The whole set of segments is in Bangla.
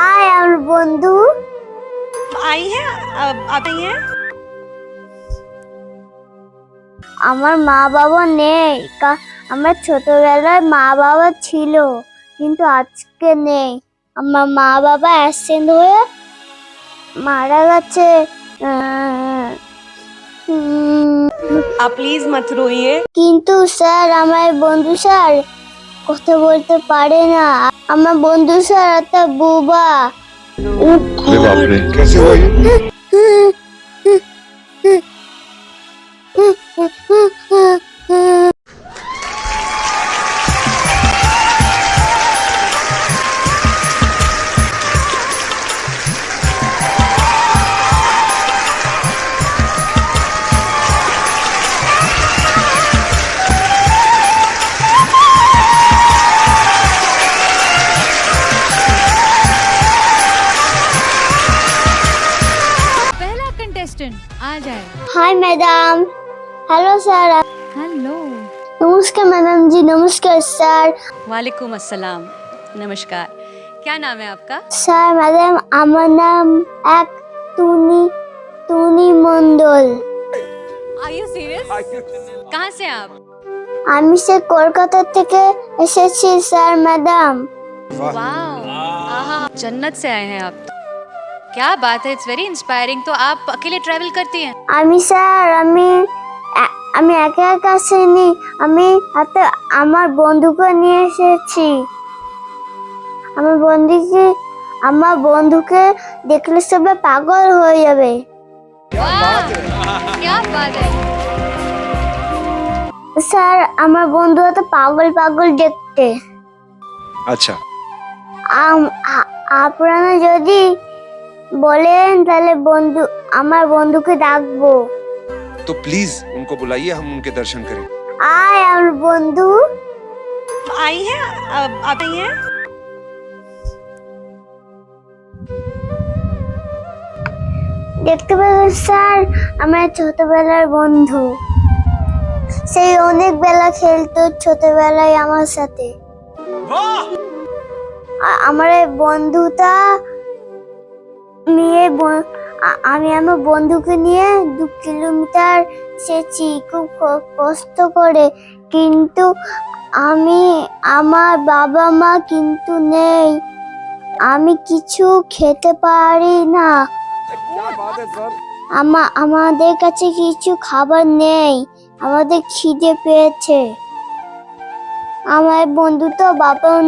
আয় আমার বন্ধু आई है अब अब आई है আমার মা বাবা নেই কা- আমার ছোটবেলায় মা বাবা ছিল কিন্তু আজকে নেই আমার মা বাবা অ্যাক্সিডেন্ট হয়ে মারা গেছে আহ, উম, आप प्लीज मत रोइए কিন্তু স্যার আমার বন্ধু স্যার কথা বলতে পারে না আমার বন্ধু স্যার একটা বুবা। अरे hi madam hello sir hello নমস্কার ম্যাডাম জি নমস্কার স্যার वालेकुम अस्सलाम नमस्कार क्या नाम है आपका স্যার ম্যাডাম আমার নাম এক Tuni Tuni Mondal are you serious कहाँ से हैं आप আমি সে কলকাতা থেকে এসেছি স্যার ম্যাডাম वाह आहा जन्नत से आए हैं आप क्या बात है इट्स वेरी इंस्पायरिंग तो आप अकेले ट्रैवल करती हैं আমি স্যার আমি এ- আমি একা একা আসিনি আমি হাতে আমার বন্ধুকে নিয়ে এসেছি আমার বন্ধুকে আমার বন্ধুকে দেখলে সবাই পাগল হয়ে যাবে वाह क्या बात है স্যার আমার বন্ধু এত পাগল পাগল দেখতে अच्छा আম- আ- আপনারা যদি বলেন তাহলে বন্ধু আমার বন্ধুকে ডাকবো तो प्लीज उनको बुलाइए हम उनके दर्शन करें আয় আমার বন্ধু आई है अब अब आई है দেখতে পেলেন স্যার আমার ছোটবেলার বন্ধু সেই অনেক বেলা খেলতো ছোটবেলায় আমার সাথে আ- আমার এই বন্ধুটা নিয়ে আমি আমার বন্ধুকে নিয়ে দু কিলোমিটার এসেছি। খুব কষ্ট করে। কিন্তু আমি, আমার বাবা মা কিন্তু নেই। আমি কিছু খেতে পারি না। আমা আমাদের কাছে কিছু খাবার নেই। আমাদের খিদে পেয়েছে। আমার বন্ধু তো বাবা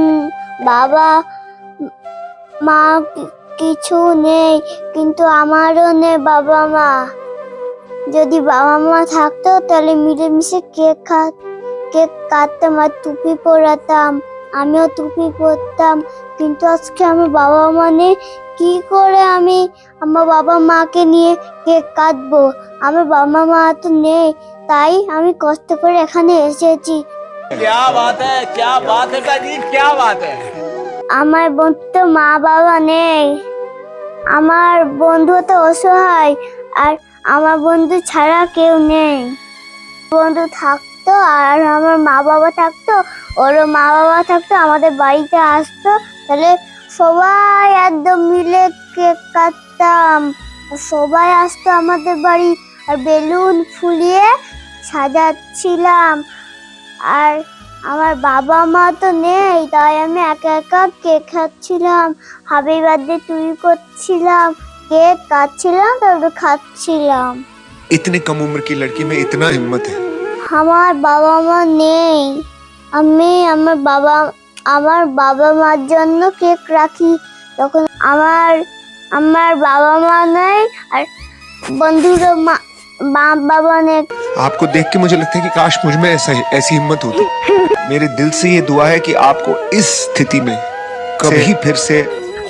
বাবা মা কিছু নেই কিন্তু আমারও নেই বাবা মা যদি বাবা মা থাকতো তাহলে মিলেমিশে কেক খা কেক কাটতাম আর টুপি পরাতাম আমিও টুপি পরতাম কিন্তু আজকে আমার বাবা মা নেই কি করে আমি আমার বাবা মাকে নিয়ে কেক কাটবো আমার বাবা মা তো নেই তাই আমি কষ্ট করে এখানে এসেছি क्या बात है क्या बात है जी क्या बात है আমার বন্ধু তো মা বাবা নেই। আমার বন্ধু তো অসহায় আর আমার বন্ধু ছাড়া কেউ নেই। বন্ধু থাকতো আর আমার মা বাবা থাকতো ওরও মা বাবা থাকতো, আমাদের বাড়িতে আসতো। তাহলে সবাই একদম মিলে কেক কাটতাম। সবাই আসতো আমাদের বাড়ি আর বেলুন ফুলিয়ে সাজাচ্ছিলাম। আর আমার বাবা মা তো নেই তাই আমি একা একা কেক খাচ্ছিলাম হাবি বার্থডে তুই করছিলাম কেক কাটছিলাম তারপর খাচ্ছিলাম इतनी कम उम्र की लड़की में इतना हिम्मत है আমার বাবা মা নেই আমি আমার বাবা আমার বাবা মার জন্য কেক রাখি তখন আমার আমার বাবা মা নেই আর বন্ধুরও মা মা বাবা নেই आपको देख के मुझे लगता है कि काश मुझ में ऐसा ऐसी हिम्मत होती मेरे दिल से ये दुआ है कि आपको इस स्थिति में कभी फिर से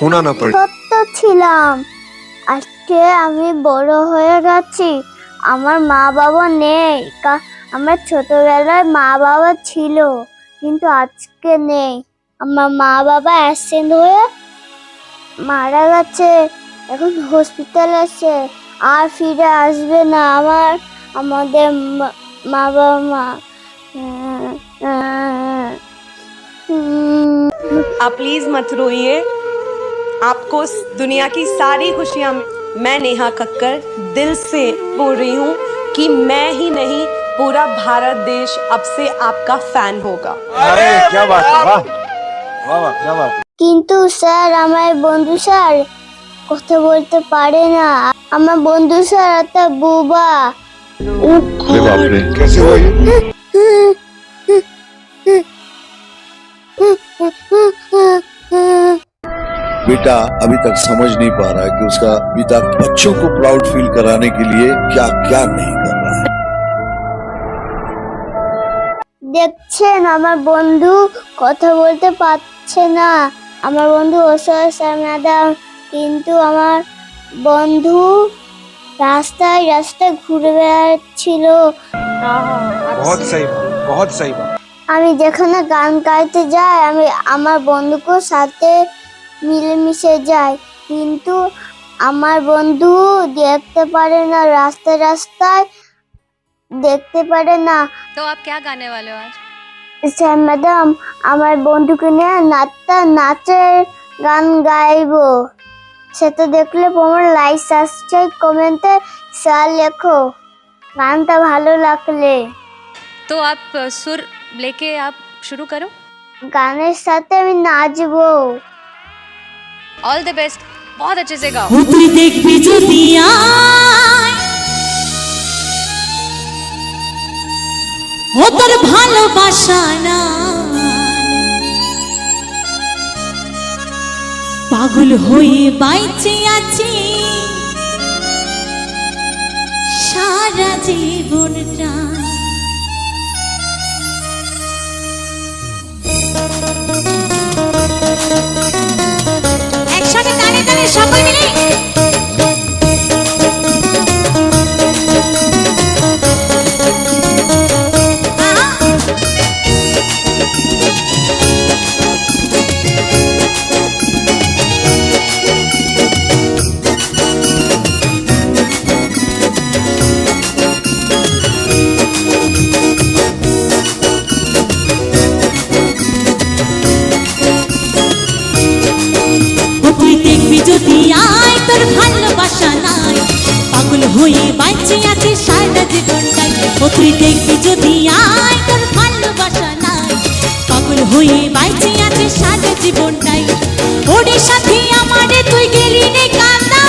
होना ना पड़े ছোট্ট ছিলাম আজকে আমি বড় হয়ে গেছি আমার মা বাবা নেই কা- আমার ছোটবেলায় মা বাবা ছিল কিন্তু আজকে নেই আমার মা বাবা অ্যাক্সিডেন্ট হয়ে মারা গেছে এখন হসপিটালে আছে আর ফিরে আসবে না আমার আমাদের মা- মা বাবা মা উম, উম, आप प्लीज मत रोइए आपको इस दुनिया की सारी खुशियां मैं नेहा कक्कर दिल से बोल रही हूँ कि मैं ही नहीं पूरा भारत देश अब से आपका फैन होगा अरे क्या बात है वाह वाह वाह क्या बात है কিন্তু স্যার আমার বন্ধু স্যার কথা বলতে পারে না আমার বন্ধু স্যার একটা বুবা अरे बाप रे कैसे हुआ ये बेटा अभी तक समझ नहीं पा रहा है कि उसका पिता बच्चों को प्राउड फील कराने के लिए क्या क्या नहीं कर रहा है দেখছেন আমার বন্ধু কথা বলতে পারছে না আমার বন্ধু অসহায় স্যার ম্যাডাম কিন্তু আমার বন্ধু রাস্তায় রাস্তায় ঘুরে বেড়াচ্ছিল। আমি যেখানে গান গাইতে যাই আমি আমার বন্ধুকে সাথে মিলেমিশে যাই। কিন্তু আমার বন্ধু দেখতে পারে না রাস্তায় রাস্তায় দেখতে পারে না। তো আপ কে গানে वाले আজ? স্যার ম্যাডাম আমার বন্ধুকে নিয়ে নাচটা নাচের গান গাইবো। সেটা দেখলে তোমার লাইক সাবস্ক্রাইব কমেন্টে স্যার লেখো গানটা ভালো লাগলে तो आप अ, सुर लेके आप शुरू करो গানের সাথে আমি নাচবো ऑल द बेस्ट बहुत अच्छे से गाओ ও তুই দেখবি যদি আয়, ও তোর ভালোবাসা না পাগল হয়ে বাইচে আছি। সারা জীবনটা একসাথে দাঁড়িয়ে দাঁড়িয়ে সবাই মিলে বাঁচে আছে সারা জীবনটাই ও দেখবি যদি আয়, তোর ভালোবাসা নাই। পাগল হয়ে বাঁচে আছে সারা জীবনটাই ওরে সাথে আমারে তুই গেলি রে কান্দা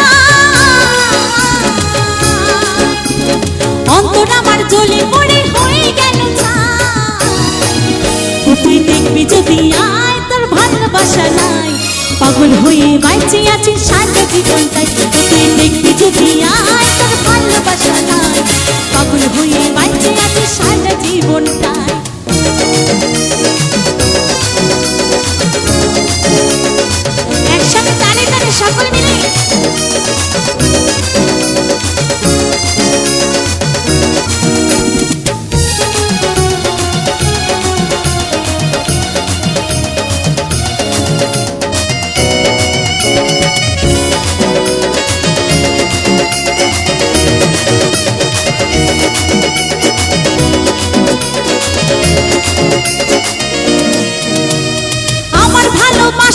অন্তর আমার জ্বলে পড়ে হয়ে গেল তুই দেখবি যদি আয়, তোর ভালোবাসা নাই। পাগল হয়ে বাইচে আছি সারা জীবনটাই তুই দেখবি যদি আয়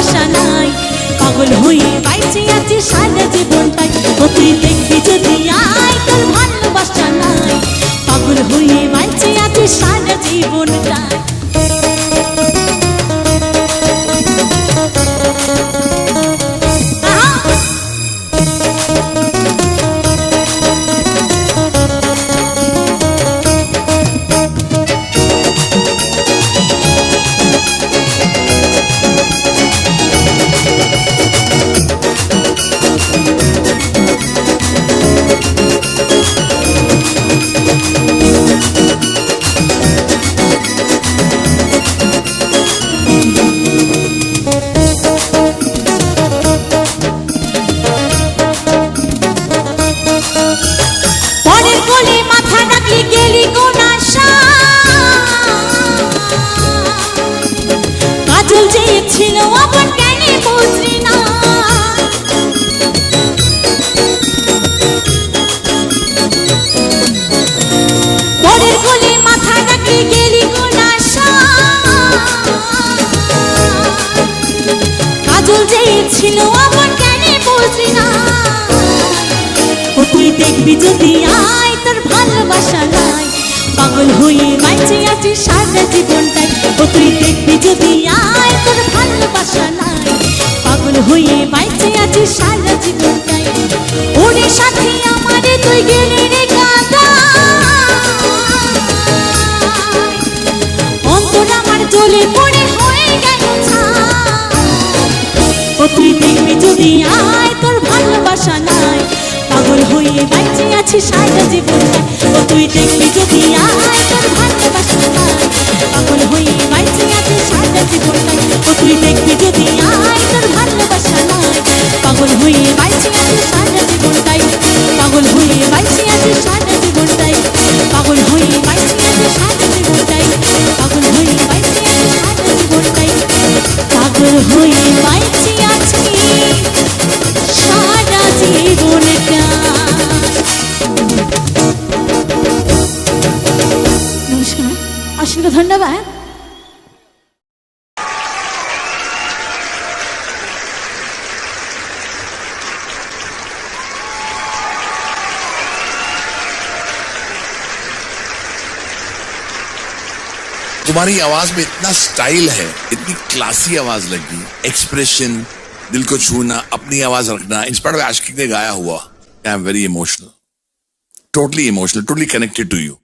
ভালোবাসা নাই। পাগল হয়ে বাইচে আছি সারা জীবনটাই। ও তুই দেখবি যদি আয়, তোর ভালোবাসা নাই। পাগল হয়ে বাইচে আছি সারা পাগল হয়ে বাইচে আছি সারা জীবনটাই। ও তুই দেখবি যদি আয় তোর ভালোবাসা নাই। পাগল হয়ে বাইচে আছি সারা জীবনটাই। ওরে সাথে আমারে, তুই রে অন্তর আমার পড়ে হয়ে গেল ও তুই দেখবি যদি আয় তোর ভালোবাসা নাই। পাগল হয়ে বাইচে আছি সারা জীবনটা ও তুই দেখবি যদি আয় তোর ভালোবাসা পাগল হয়ে বাইচে আছি সারা জীবনটা ও তুই দেখবি যদি আয় তোর ভালোবাসা নাই পাগল হয়ে বাইচে আছি সারা জীবনটাই পাগল হয়ে বাইচে আছি সারা জীবনটাই পাগল হয়ে বাইচে আছি সারা জীবনটাই পাগল হয়ে বাইচে আছি সারা জীবনটাই পাগল হয়ে तुम्हारी आवाज़ में इतना स्टाइल है, इतनी क्लासी आवाज़ लगी। एक्सप्रेशन दिल को छूना, अपनी आवाज़ रखना। इंस्पायर्ड बाय आशिक ने गाया हुआ? I am very emotional totally emotional totally connected to you